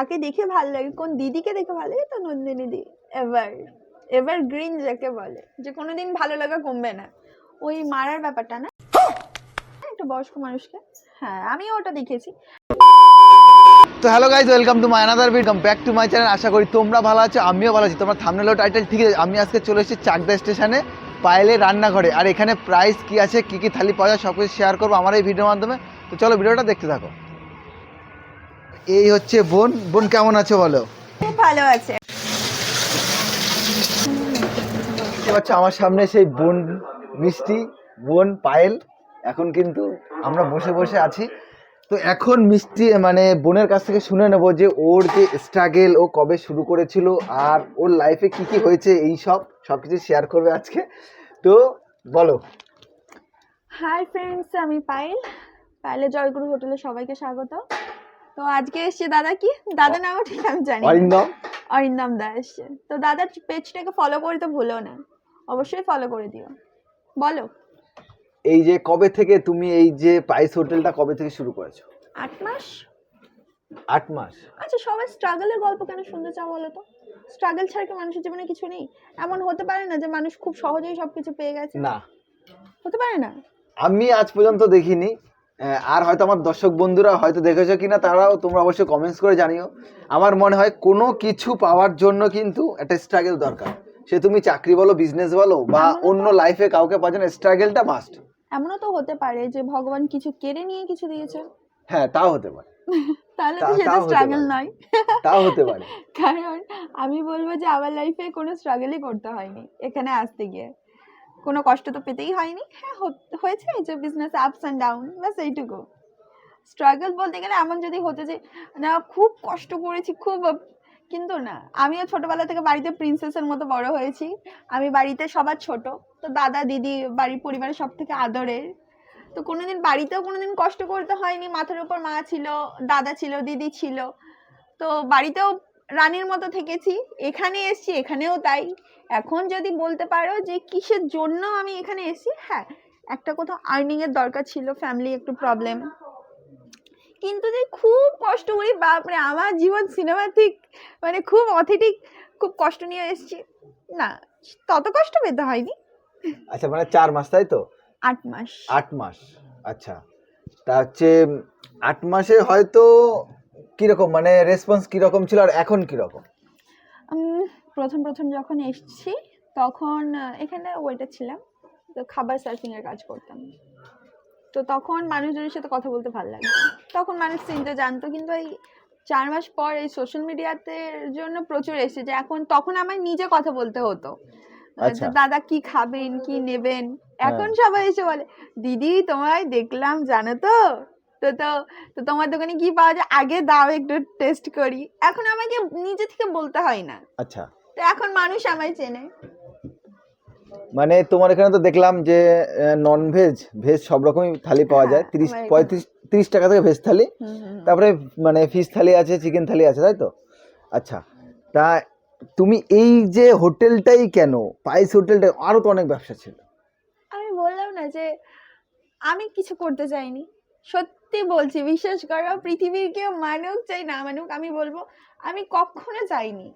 কাকে দেখে ভালো লাগে? কোন দিদিকে দেখে ভালো লাগে? তো নন্দিনী দি, এভার এভার গ্রিন যাকে বলে। যে কোনোদিন ভালো লাগা কমবে না। ওই মারার ব্যাপারটা না? একটা বয়স্ক মানুষকে। হ্যাঁ আমিও ওটা দেখেছি। তো hello guys welcome to my another video back to my channel আশা করি তোমরা ভালো আছো, আমিও ভালো আছি। তোমরা থামনেল টাইটেল ঠিক আছে আমি আজকে চলে এসেছি চাকদা স্টেশনে পায়েলে রান্নাঘরে। আর এখানে প্রাইস কি আছে, কি কি থালি পাওয়া যায় সব কিছু শেয়ার করব আমার এই ভিডিওর মাধ্যমে। তো চলো ভিডিওটা দেখতে থাকো। এই হচ্ছে বোন। বোন কেমন আছে বলো? খুব ভালো আছে। পাচ্ছ আমার সামনে সেই বোন মিষ্টি বোন পায়েল। এখন কিন্তু আমরা বসে বসে আছি। তো এখন মিষ্টি মানে বোনের কাছ থেকে শুনে নেব যে ওর যে স্ট্রাগেল ও কবে শুরু করেছিল আর ওর লাইফে কি কি হয়েছে এই সব সব কিছু শেয়ার করবে আজকে। তো বলো। হাই ফ্রেন্ডস আমি পায়েল। পায়েলে জয়গুরু হোটেলে সবাইকে স্বাগত তো আজকে এসছে দাদা কি? দাদা নামও ঠিক আমি জানি। অরিন্দম। অরিন্দম দা এসছে। তো দাদার পেজটাকে ফলো করে তো ভুলো না। অবশ্যই ফলো করে দিও। বলো। এই যে কবে থেকে তুমি এই যে পাইস হোটেলটা কবে থেকে শুরু করেছ? আট মাস। আট মাস। আচ্ছা সবাই স্ট্রাগলের গল্প কেন শুনতে চাও বলো তো? স্ট্রাগল ছাড়া কি মানুষের জীবনে কিছু নেই? এমন হতে পারে না যে মানুষ খুব সহজেই সব কিছু পেয়ে গেছে। না। হতে পারে না? আমি আজ পর্যন্ত দেখিনি। আর হয়তো আমার দর্শক বন্ধুরা হয়তো দেখেছ কিনা তারাও তোমরা অবশ্যই কমেন্টস করে জানিও। আমার মনে হয় কোনো কিছু পাওয়ার জন্য কিন্তু একটা স্ট্রাগেল দরকার। সে তুমি চাকরি বলো বিজনেস বলো বা অন্য লাইফে কাউকে পাওয়ার জন্য স্ট্রাগলটা মাস্ট এমনও তো হতে পারে যে ভগবান কিছু কেড়ে নিয়ে কিছু দিয়েছে। হ্যাঁ তাও হতে পারে। তাহলে তো সেটা স্ট্রাগল। নয়। তাও হতে পারে। কারণ আমি বলব যে আমার লাইফে কোনো স্ট্রাগলই করতে হয়নি এখানে আসতে গিয়ে। কোনো কষ্ট তো পেতেই হয়নি। হ্যাঁ হয়েছে যে বিজনেস আপস অ্যান্ড ডাউন ব্যাস এইটুকু। স্ট্রাগল বলতে গেলে এমন যদি হতো যে, না, খুব কষ্ট করেছি, খুব, কিন্তু না। আমিও ছোটবেলা থেকে বাড়িতে প্রিন্সেসের মতো বড় হয়েছি। আমি বাড়িতে সবার ছোট। তো দাদা, দিদি, বাড়ির পরিবারের সব থেকে আদরের। তো কোনোদিন বাড়িতেও কোনোদিন কষ্ট করতে হয়নি। মাথার উপর মা ছিল, দাদা ছিল, দিদি ছিল। তো বাড়িতেও রানীর মতো থেকেছি এখানে এসছি এখানেও তাই। এখন যদি বলতে পারো যে কিসের জন্য আমি এখানে এসেছি হ্যাঁ একটা কোথাও আর্নিং এর দরকার ছিল ফ্যামিলি একটু প্রবলেম কিন্তু যে খুব কষ্ট করি বাপরে আমার জীবন সিনেমাটিক মানে খুব অথেটিক খুব কষ্ট নিয়ে এসেছি। না তত কষ্ট পেতে হয়নি। আচ্ছা মানে চার মাস তাই তো? আট মাস। আট মাস আচ্ছা। তা হচ্ছে আট মাসে হয়তো কীরকম মানে রেসপন্স কীরকম ছিল আর এখন কীরকম? প্রথম প্রথম যখন এসেছি তখন এখানে ওয়েটার ছিলাম তো খাবার সার্ভিং এর কাজ করতাম। তো তখন মানুষজনের সাথে কথা বলতে ভালো লাগে তখন মানুষ চিনতে জানতো কিন্তু এই চার মাস পর এই সোশ্যাল মিডিয়াতে জন্য প্রচুর এসেছে। এখন তখন আমার নিজে কথা বলতে হতো। আচ্ছা। যে দাদা কি খাবেন কি নেবেন? এখন সবাই এসে বলে দিদি তোমায় দেখলাম জানো তো? তো তো তো তোমার দোকানে কি পাওয়া যায়? আগে দাও একটু টেস্ট করি। এখন আমাকে নিজে থেকে বলতে হয় না। আচ্ছা। তো এখন মানুষ আমায় চেনে। মানে তোমার এখানে তো দেখলাম যে নন ভেজ ভেজ সব রকমই থালি পাওয়া যায়। হ্যাঁ, তিরিশ পঁয়ত্রিশ তিরিশ টাকা থেকে ভেজ থালি। তারপরে মানে ফিশ থালি আছে চিকেন থালি আছে তাই তো? আচ্ছা। তা তুমি এই যে হোটেলটাই কেন? পাইস হোটেলটা আরও তো অনেক ব্যবসা ছিল। আমি বললাম না যে আমি কিছু করতে চাইনি। সত্যি বলছি বিশ্বাস করো পৃথিবীর কেউ মানুক চাই না মানুক আমি বলব আমি কখনো চাইনি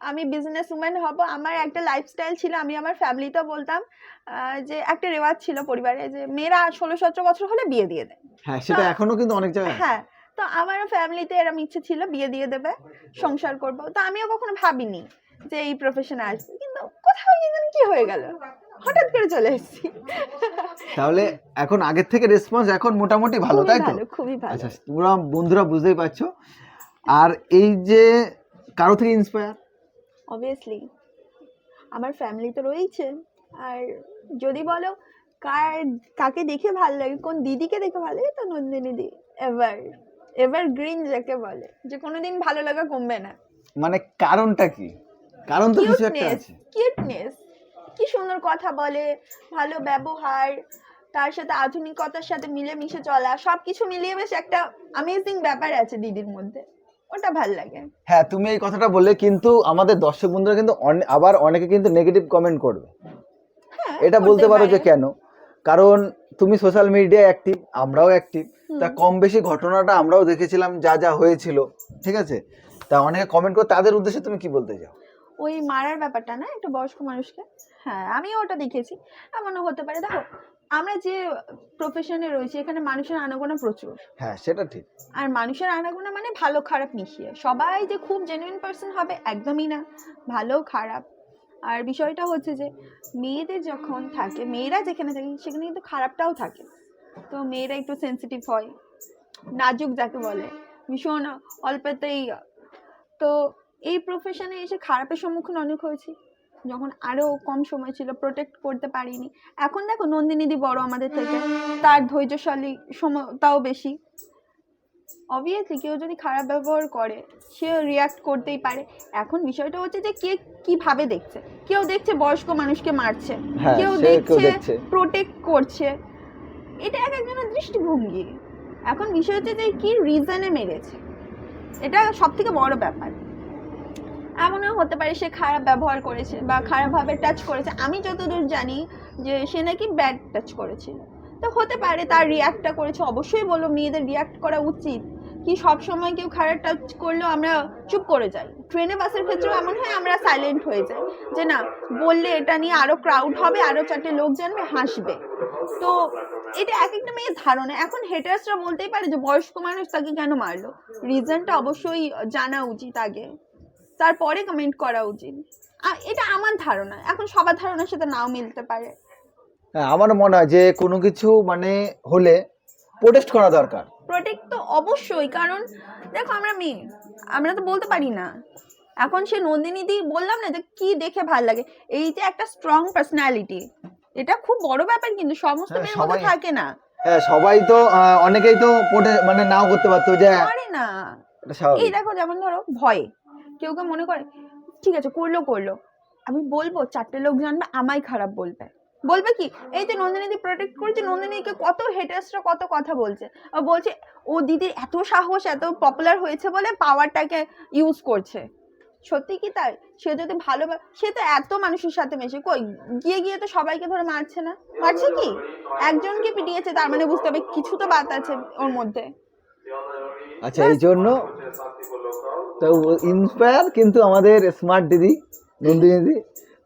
আমি বিজনেস উম্যান হব আমার একটা লাইফস্টাইল ছিল আমি আমার ফ্যামিলিতেও বলতাম যে একটা রেওয়াজ ছিল পরিবারে যে মেয়েরা ষোলো সতেরো বছর হলে বিয়ে দিয়ে দেয়। হ্যাঁ সেটা এখনও কিন্তু অনেক জায়গায় হ্যাঁ তো আমারও ফ্যামিলিতে এরকম ইচ্ছে ছিল বিয়ে দিয়ে দেবে সংসার করব। তো আমিও কখনো ভাবিনি যে এই প্রফেশনে আসব কিন্তু কোথাও কি হয়ে গেল। হঠাৎ করে চলে এসেছি। তাহলে এখন আগের থেকে রেসপন্স এখন মোটামুটি ভালো তাই তো? খুবই ভালো। আচ্ছা তোমরা বন্ধুরা বুঝতেই পারছ। আর এই যে কারও থেকে ইন্সপায়ার অবভিয়াসলি আমার ফ্যামিলি তো রয়েছে আর যদি বলো কার কাকে দেখে ভালো লাগে কোন দিদিকে দেখে ভালো লাগে তো নন্দিনী দি এভার এভার গ্রিন যাকে বলে। যে কোনোদিন ভালো লাগা কমবে না। মানে কারণটা কি? কারণ তো কিছু একটা আছে। কিউটনেস কি সুন্দর কথা বলে ভালো ব্যবহার তার সাথে আধুনিকতার সাথে মিলে মিলেমিশে চলা সবকিছু মিলিয়ে বেশ একটা অ্যামেজিং ব্যাপার আছে দিদির মধ্যে। ওটা ভালো লাগে। হ্যাঁ তুমি এই কথাটা বললে কিন্তু আমাদের দর্শক বন্ধুরা কিন্তু আবার অনেকে কিন্তু নেগেটিভ কমেন্ট করবে। হ্যাঁ এটা বলতে পারো যে কেন? কারণ তুমি সোশ্যাল মিডিয়ায় অ্যাক্টিভ আমরাও অ্যাক্টিভ তা কম বেশি ঘটনাটা আমরাও দেখেছিলাম যা যা হয়েছিল ঠিক আছে? তা অনেকে কমেন্ট করে তাদের উদ্দেশ্যে তুমি কি বলতে চাও? ওই মারার ব্যাপারটা না একটা বয়স্ক মানুষকে? হ্যাঁ আমিও ওটা দেখেছি। এমনও হতে পারে। দেখো আমরা যে প্রফেশনে রয়েছি এখানে মানুষের আনাগোনা প্রচুর। হ্যাঁ সেটা ঠিক। আর মানুষের আনাগোনা মানে ভালো খারাপ মিশিয়ে। সবাই যে খুব জেনুইন পার্সন হবে একদমই না। ভালো খারাপ। আর বিষয়টা হচ্ছে যে মেয়েদের যখন থাকে মেয়েরা যেখানে থাকে সেখানে কিন্তু খারাপটাও থাকে। তো মেয়েরা একটু সেন্সিটিভ হয়। নাজুক যাকে বলে। ভীষণ অল্পতেই। তো এই প্রফেশনে এসে খারাপের সম্মুখীন অনেক হয়েছি। যখন আরও কম সময় ছিল প্রোটেক্ট করতে পারিনি। এখন দেখো নন্দিনীদি বড় আমাদের থেকে। তার ধৈর্যশালী সময়টাও বেশি। অবভিয়াসলি কেউ যদি খারাপ ব্যবহার করে সে রিয়াক্ট করতেই পারে। এখন বিষয়টা হচ্ছে যে কে কীভাবে দেখছে? কেউ দেখছে বয়স্ক মানুষকে মারছে। হ্যাঁ কেউ দেখছে দেখছে। প্রোটেক্ট করছে। এটা এক একজনের দৃষ্টিভঙ্গি। এখন বিষয় হচ্ছে যে কি রিজনে মেরেছে? এটা সব থেকে বড় ব্যাপার। এমনও হতে পারে সে খারাপ ব্যবহার করেছে বা খারাপভাবে টাচ করেছে। আমি যতদূর জানি যে সে নাকি ব্যাড টাচ করেছিল তো হতে পারে তার রিয়াক্টটা করেছে। অবশ্যই বলো মেয়েদের রিয়াক্ট করা উচিত কি সব সময় কেউ খারাপ টাচ করলেও আমরা চুপ করে যাই। ট্রেনে বাসের ক্ষেত্রেও এমন হয়, আমরা সাইলেন্ট হয়ে যাই যে না, বললে এটা নিয়ে আরও ক্রাউড হবে, আরও চারটে লোক জানবে, হাসবে। তো এটা এক একটা মেয়ের ধারণা। এখন হেটার্সরা বলতেই পারে যে বয়স্ক মানুষ তাকে কেন মারলো? রিজনটা অবশ্যই জানা উচিত আগে। তারপরে কমেন্ট করা উচিত। এটা আমার ধারণা। এখন সবার ধারণার সাথে নাও মিলতে পারে। হ্যাঁ আমার মনে হয় যে কোনো কিছু মানে হলে প্রোটেস্ট করা দরকার। প্রোটেক্ট তো অবশ্যই কারণ দেখো আমরা মেয়ে আমরা তো বলতে পারি না। এখন সে নন্দিনী দি বললাম না যে কি দেখে ভালো লাগে? এই যে একটা স্ট্রং পার্সোনালিটি এটা খুব বড় ব্যাপার কিন্তু সমস্ত হ্যাঁ, মেয়ের মধ্যে থাকে না। হ্যাঁ সবাই তো অনেকেই তো মানে নাও করতে পারতো যে পারে না। এই দেখো যেমন ধরো ভয়ে। কেউ কেউ মনে করে ঠিক আছে করল করল। আমি বলব চারটে লোক জানবে আমায় খারাপ বলবে। বলবে কি এই যে নন্দিনীদি প্রোটেক্ট করছে নন্দিনীকে কত হেটার্সরা কত কথা বলছে। আর বলছে ও দিদির এত সাহস এত পপুলার হয়েছে বলে পাওয়ারটাকে ইউজ করছে। সত্যি কি তাই? সে যদি ভালো সে তো এত মানুষের সাথে মেশে কই গিয়ে গিয়ে তো সবাইকে ধরে মারছে না। মারছে কি? একজনকে পিটিয়েছে তার মানে বুঝতে হবে কিছু তো বাত আছে ওর মধ্যে। আচ্ছা এই জন্য তো ইন্সপায়ার কিন্তু আমাদের স্মার্ট দিদি নন্দিনী দিদি।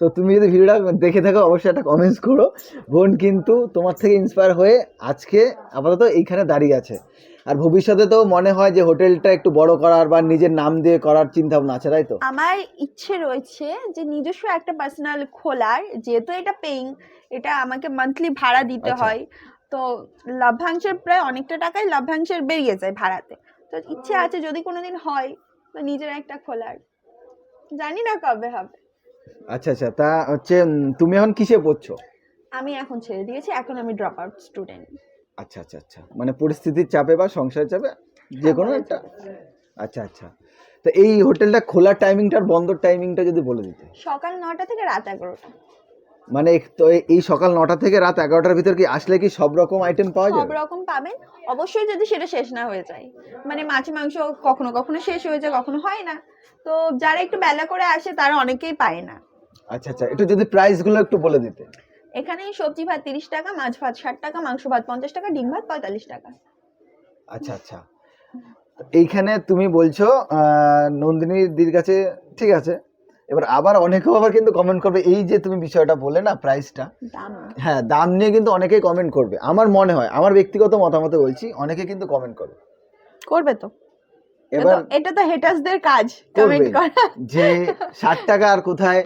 তো তুমি যদি ভিডিওটা দেখে থাকো অবশ্যই একটা কমেন্টস করো। বোন কিন্তু তোমার থেকে ইন্সপায়ার হয়ে আজকে আপাতত এইখানে দাঁড়িয়ে আছে। আর ভবিষ্যতে তো মনে হয় যে হোটেলটা একটু বড় করার বা নিজের নাম দিয়ে করার চিন্তা ভাবনা আছে তাই তো? আমার ইচ্ছে রয়েছে যে নিজস্ব একটা পার্সোনাল খোলার যেহেতু এটা পেইং এটা আমাকে মান্থলি ভাড়া দিতে আচ্ছা। হয়। তো লভ্যাংশের প্রায় অনেকটা টাকাই লভ্যাংশের বেরিয়ে যায় ভাড়াতে। তো ইচ্ছে আছে যদি কোনোদিন হয় তো নিজের একটা খোলার। জানি না কবে হবে। আচ্ছা আচ্ছা তা হচ্ছে তুমি এখন কিসে পড়ছো? আমি এখন ছেড়ে দিয়েছি এখন আমি ড্রপ আউট স্টুডেন্ট আচ্ছা আচ্ছা আচ্ছা মানে পরিস্থিতির চাপে বা সংসারের চাপে? যে কোনো একটা? আচ্ছা আচ্ছা তো এই হোটেলটা খোলার টাইমিংটা আর বন্ধর টাইমিংটা যদি বলে দিতে। সকাল নটা থেকে রাত এগারোটা। মানে তো এই- সকাল নটা থেকে রাত এগারোটার ভিতর কি আসলে কি সব রকম আইটেম পাওয়া যায় সব রকম পাবেন। অবশ্যই যদি সেটা শেষ না হয়ে যায়। মানে মাছ মাংস কখনো কখনো শেষ হয়ে যায় কখনো হয় না। তো যারা একটু বেলা করে আসে তারা অনেকেই পায় না। আচ্ছা আচ্ছা একটু যদি প্রাইসগুলো একটু বলে দিতে। এখানে সবজি ভাত তিরিশ টাকা মাছ ভাত ষাট টাকা মাংস ভাত পঞ্চাশ টাকা ডিম ভাত পঁয়তাল্লিশ টাকা। আচ্ছা আচ্ছা। এইখানে তুমি বলছো আহ, নন্দিনী দিদির কাছে ঠিক আছে এবার আবার অনেকেও আবার কিন্তু কমেন্ট করবে এই যে তুমি বিষয়টা বলে না প্রাইসটা হ্যাঁ দাম নিয়ে কিন্তু অনেকেই কমেন্ট করবে। আমার মনে হয় আমার ব্যক্তিগত মতামতে বলছি অনেকে কিন্তু কমেন্ট করবে। করবে তো। এবার এটা- তো হেটার্সদের কাজ কমেন্ট করা। যে ষাট টাকা আর কোথায়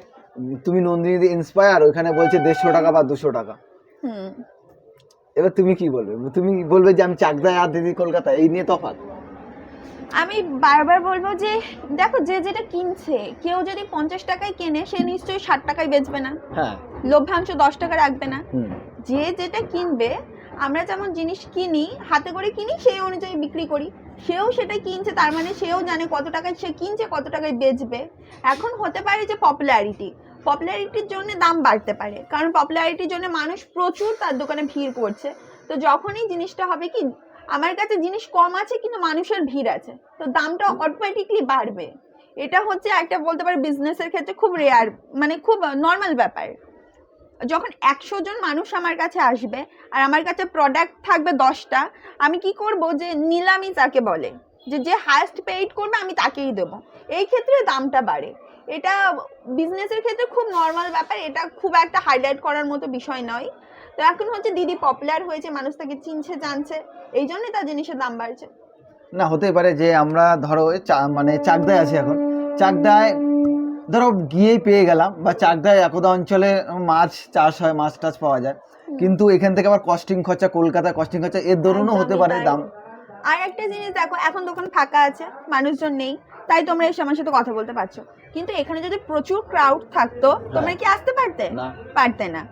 তুমি নন্দিনী ইন্সপায়ার ওখানে বলছে দেড়শো টাকা বা দুশো টাকা। হুম। এবার তুমি কি বলবে? তুমি বলবে যে আমি চাকদায় আর দিদি কলকাতা এই নিয়ে তফাৎ। আমি বারবার বলব যে দেখো যে যেটা কিনছে কেউ যদি পঞ্চাশ টাকায় কেনে সে নিশ্চয়ই ষাট টাকায় বেচবে না। হ্যাঁ। লভ্যাংশ দশ টাকা রাখবে না। যে যেটা কিনবে আমরা যেমন জিনিস কিনি হাতে করে কিনি সেই অনুযায়ী বিক্রি করি। সেও সেটা কিনছে তার মানে সেও জানে কত টাকায় সে কিনছে কত টাকায় বেচবে। এখন হতে পারে যে পপুলারিটি পপুলারিটির জন্য দাম বাড়তে পারে। কারণ পপুলারিটির জন্য মানুষ প্রচুর তার দোকানে ভিড় করছে। তো যখনই জিনিসটা হবে কি আমার কাছে জিনিস কম আছে, কিন্তু মানুষের ভিড় আছে। তো দামটা অটোমেটিকলি বাড়বে। এটা হচ্ছে একটা বলতে পারে বিজনেসের ক্ষেত্রে খুব রেয়ার মানে খুব নর্মাল ব্যাপার। যখন একশো জন মানুষ আমার কাছে আসবে, আর আমার কাছে প্রোডাক্ট থাকবে দশটা, আমি কি করব যে নিলামি তাকে বলে, যে যে হায়েস্ট পেইড করবে আমি তাকেই দেবো। এই ক্ষেত্রে দামটা বাড়ে। এটা বিজনেসের ক্ষেত্রে খুব নর্মাল ব্যাপার, এটা খুব একটা হাইলাইট করার মতো বিষয় নয়। তো এখন হচ্ছে দিদি পপুলার হয়েছে মানুষ তাকে চিনছে জানছে এই জন্যই তার জিনিসের দাম বাড়ছে। না হতে পারে যে আমরা ধরো মানে চাকদায় আছি এখন। চাকদায় ধরো গিয়েই পেয়ে গেলাম বা চাকদায় একদা অঞ্চলে মাছ চাষ হয় মাছ টাছ পাওয়া যায়। কিন্তু এখান থেকে আবার কস্টিং খরচা কলকাতায় কস্টিং খরচা এর দরুনও হতে পারে দাম আর একটা জিনিস দেখো এখন দোকান ফাঁকা আছে মানুষজন নেই তাই তোমরা এসে আমার সাথে কথা বলতে পারছ। কিন্তু এখানে যদি প্রচুর ক্রাউড থাকতো তোমরা কি আসতে পারতে? না। পারতে না।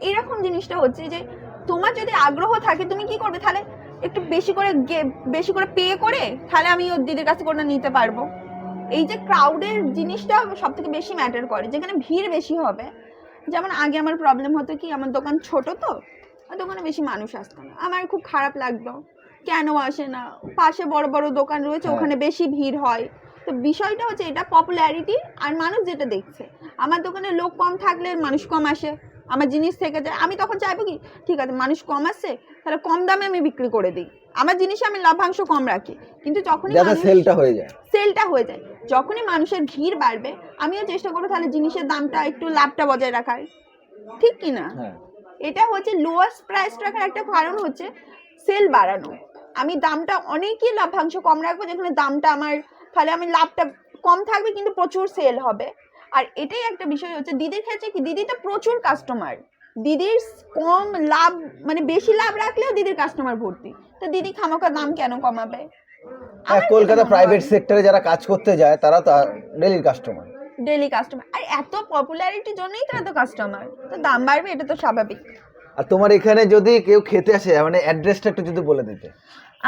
এরকম জিনিসটা হচ্ছে যে তোমার যদি আগ্রহ থাকে তুমি কি করবে? তাহলে একটু বেশি করে গে- বেশি করে পে করে তাহলে আমি ওর দিদির কাছে করে নিতে পারব। এই যে ক্রাউডের জিনিসটা সব থেকে বেশি ম্যাটার করে যেখানে ভিড় বেশি হবে। যেমন আগে আমার প্রবলেম হতো কি আমার দোকান ছোট তো দোকানে বেশি মানুষ আসতো না। আমার খুব খারাপ লাগতো। কেন আসে না? পাশে বড় বড় দোকান রয়েছে হ্যাঁ। ওখানে বেশি ভিড় হয়। তো বিষয়টা হচ্ছে এটা পপুলারিটি আর মানুষ যেটা দেখছে। আমার দোকানে লোক কম থাকলে মানুষ কম আসে। আমার জিনিস থেকে যায় আমি তখন চাইব কি ঠিক আছে মানুষ কম আসছে তাহলে কম দামে আমি বিক্রি করে দিই। আমার জিনিসে আমি লাভাংশ কম রাখি কিন্তু যখনই সেলটা হয়ে যায়। সেলটা হয়ে যায় যখনই মানুষের ভিড় বাড়বে আমিও চেষ্টা করব তাহলে জিনিসের দামটা একটু লাভটা বজায় রাখার। ঠিক কি না? হ্যাঁ। এটা হচ্ছে লোয়েস্ট প্রাইস রাখার একটা কারণ হচ্ছে সেল বাড়ানো। আমি দামটা অনেকই লাভাংশ কম রাখব যেখানে দামটা আমার তাহলে আমি লাভটা কম থাকবে কিন্তু প্রচুর সেল হবে। আর এটাই একটা বিষয় হচ্ছে দিদির ক্ষেত্রে কি দিদি তো প্রচুর কাস্টমার দিদির কম লাভ মানে বেশি লাভ রাখলেও দিদির কাস্টমার ভর্তি। তো দিদি খামাকা দাম কেন কমাবে? কলকাতা প্রাইভেট সেক্টরে যারা কাজ করতে যায় তারা তো ডেলির কাস্টমার ডেলি কাস্টমার আর এত পপুলারিটির জন্যই তো এত কাস্টমার তো দাম বাড়বে এটা তো স্বাভাবিক। আর তোমার এখানে যদি কেউ খেতে আসে মানে অ্যাড্রেসটা একটু যদি বলে দিতে।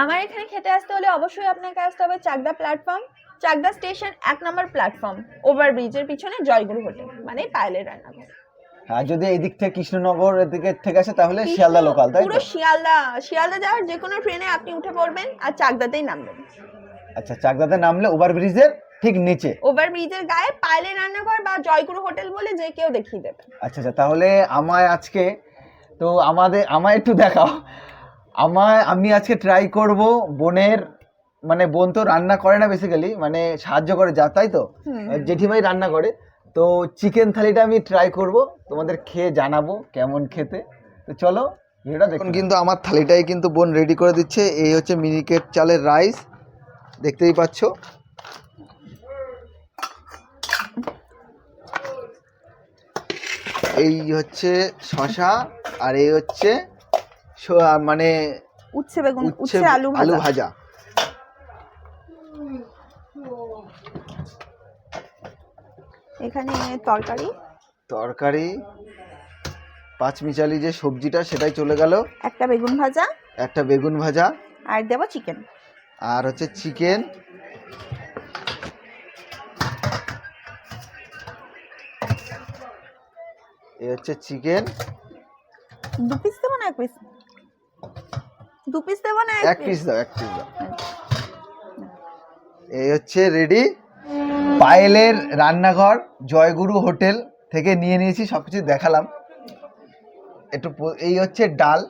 আমার এখানে খেতে আসতে হলে অবশ্যই আপনাকে আসতে হবে চাকদা প্ল্যাটফর্ম চাকদা স্টেশন এক নম্বর প্ল্যাটফর্ম ওভারব্রিজের পিছনে জয়গুরু হোটেল মানে পায়েলের রান্নাঘর। হ্যাঁ যদি এই দিক থেকে কৃষ্ণনগর এর দিকে থেকে আসে তাহলে শিয়ালদা লোকাল তাই পুরো শিয়ালদা শিয়ালদা যাওয়ার যে কোনো ট্রেনে আপনি উঠে পড়বেন আর চাকদাতেই নামবেন। আচ্ছা চাকদাতে নামলে ওভার ব্রিজের ঠিক নিচে। ওভারব্রিজের গায়ে পায়েলের রান্নাঘর বা জয়গুরু হোটেল বলে যে কেউ দেখিয়ে দেবে। আচ্ছা আচ্ছা তাহলে আমায় আজকে তো আমাদের আমায় একটু দেখাও। আমায় আমি আজকে ট্রাই করব বোনের মানে বোন তো রান্না করে না বেসিক্যালি মানে সাহায্য করে যা তাই তো। জেঠিমাই রান্না করে। তো চিকেন থালিটা আমি ট্রাই করব তোমাদের খেয়ে জানাব কেমন খেতে। তো চলো ভিডিওটা দেখুন কিন্তু আমার থালিটাই কিন্তু বোন রেডি করে দিচ্ছে। এই হচ্ছে মিনিকেট চালের রাইস দেখতেই পাচ্ছ। এই হচ্ছে শশা আর এই হচ্ছে মানে উচ্ছে বেগুন উচ্ছে উচ্ছে আলু আলু ভাজা। এখানে তরকারি। তরকারি পাঁচমিচালি যে সবজিটা সেটাই চলে গেল। একটা বেগুন ভাজা। একটা বেগুন ভাজা। আর দেবো চিকেন আর হচ্ছে চিকেন এ হচ্ছে চিকেন দু পিস দেবো না এক পিস দু পিস দেবো না এক পিস দাও এক পিস দাও। এই হচ্ছে রেডি পায়েলের রান্নাঘর, জয়গুরু হোটেল থেকে নিয়ে নিয়েছি সব কিছু দেখালাম। একটু এই হচ্ছে ডাল।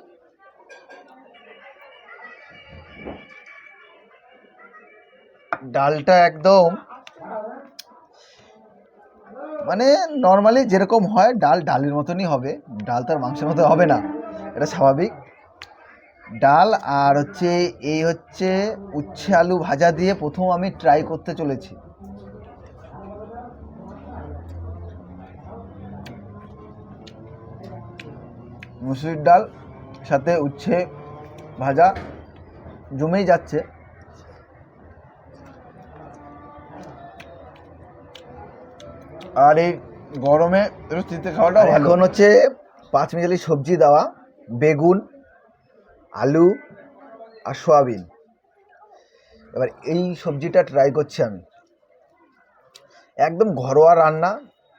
ডালটা একদম মানে নর্মালি যেরকম হয়, ডাল ডালের মতনই হবে। ডাল তার মাংসের মতো হবে না, এটা স্বাভাবিক। ডাল আর হচ্ছে, এই হচ্ছে উচ্ছে আলু ভাজা দিয়ে প্রথম আমি ট্রাই করতে চলেছি। মুসুরির ডাল, সাথে উচ্ছে ভাজা, জমেই যাচ্ছে। আর এই গরমে তিতে খাওয়াটা এখন হচ্ছে পাঁচ মিশালি সবজি দেওয়া, বেগুন, আলু আর সোয়াবিন। এবার এই সবজিটা ট্রাই করছি আমি। একদম ঘরোয়া রান্না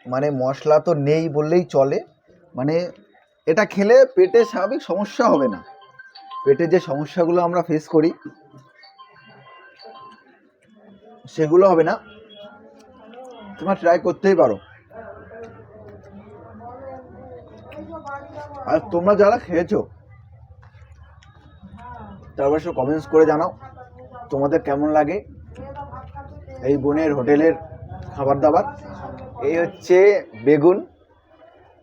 মানে মশলা তো নেই বললেই চলে। মানে এটা খেলে পেটে স্বাভাবিক সমস্যা হবে না। পেটে যে সমস্যাগুলো আমরা ফেস করি, সেগুলো হবে না। তোমরা ট্রাই করতেই পারো। আর তোমরা যারা খেয়েছো তারপর সব কমেন্টস করে জানাও, তোমাদের কেমন লাগে এই বোনের হোটেলের খাবার দাবার? এই হচ্ছে বেগুন।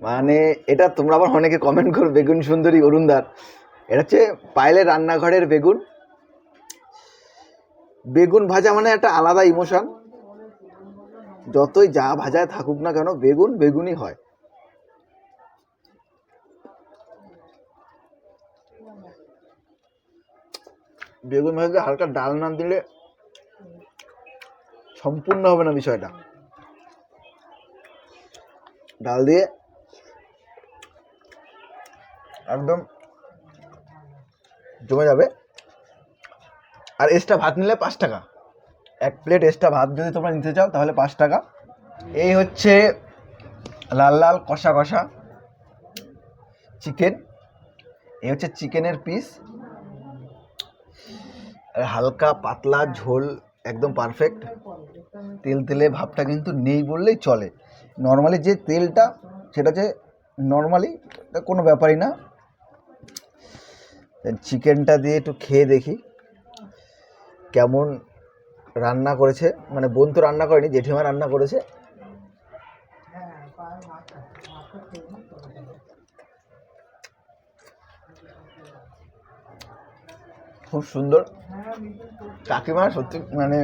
মানে এটা তোমরা আবার অনেকে কমেন্ট করো, বেগুন সুন্দরী, অরুণদার। এটা হচ্ছে পায়েলের রান্নাঘরের বেগুন। বেগুন ভাজা মানে একটা আলাদা ইমোশন যতই যা ভাজায় থাকুক না কেন, বেগুন বেগুনই হয়। বেগুন ভাজতে হালকা ডাল না দিলে সম্পূর্ণ হবে না বিষয়টা। ডাল দিয়ে একদম জমে যাবে। আর এক্সট্রা ভাত নিলে পাঁচ টাকা। এক প্লেট এক্সট্রা ভাত যদি তোমরা নিতে চাও, তাহলে পাঁচ টাকা। এই হচ্ছে লাল লাল কষা কষা চিকেন এই হচ্ছে চিকেনের পিস আর হালকা পাতলা ঝোল একদম পারফেক্ট তেল তেলে ভাবটা কিন্তু নেই বললেই চলে। নর্মালি যে তেলটা, সেটা হচ্ছে নর্মালি কোনো ব্যাপারই না। চিকেনটা দিয়ে একটু খেয়ে দেখি কেমন রান্না করেছে। মানে বোন তো রান্না করেনি, জেঠিমা রান্না করেছে। খুব সুন্দর। কাকিমা সত্যি মানে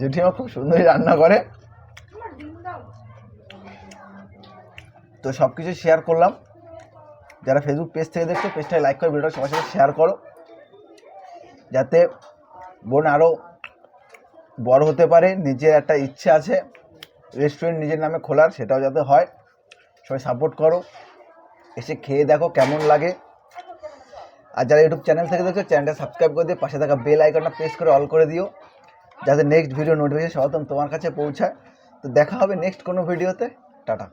জেঠিমা খুব সুন্দরই রান্না করে। তো সব কিছু শেয়ার করলাম। যারা ফেসবুক পেজ থেকে দেখছ পেজটাকে লাইক করে, ভিডিওটা সবার সাথে শেয়ার করো। যাতে বোন আরও বড় হতে পারে, নিজের একটা ইচ্ছে আছে রেস্টুরেন্ট নিজের নামে খোলার, সেটাও যাতে হয়। সবাই সাপোর্ট করো। এসে খেয়ে দেখো কেমন লাগে। আর যারা ইউটিউব চ্যানেল থেকে দেখছ চ্যানেলটা সাবস্ক্রাইব করে দিয়ে পাশে থাকা বেল আইকনটা প্রেস করে অল করে দিও। যাতে নেক্সট ভিডিও নোটিফিকেশন সর্বপ্রথম তোমার কাছে পৌঁছায়। তো দেখা হবে নেক্সট কোনো ভিডিওতে টাটা।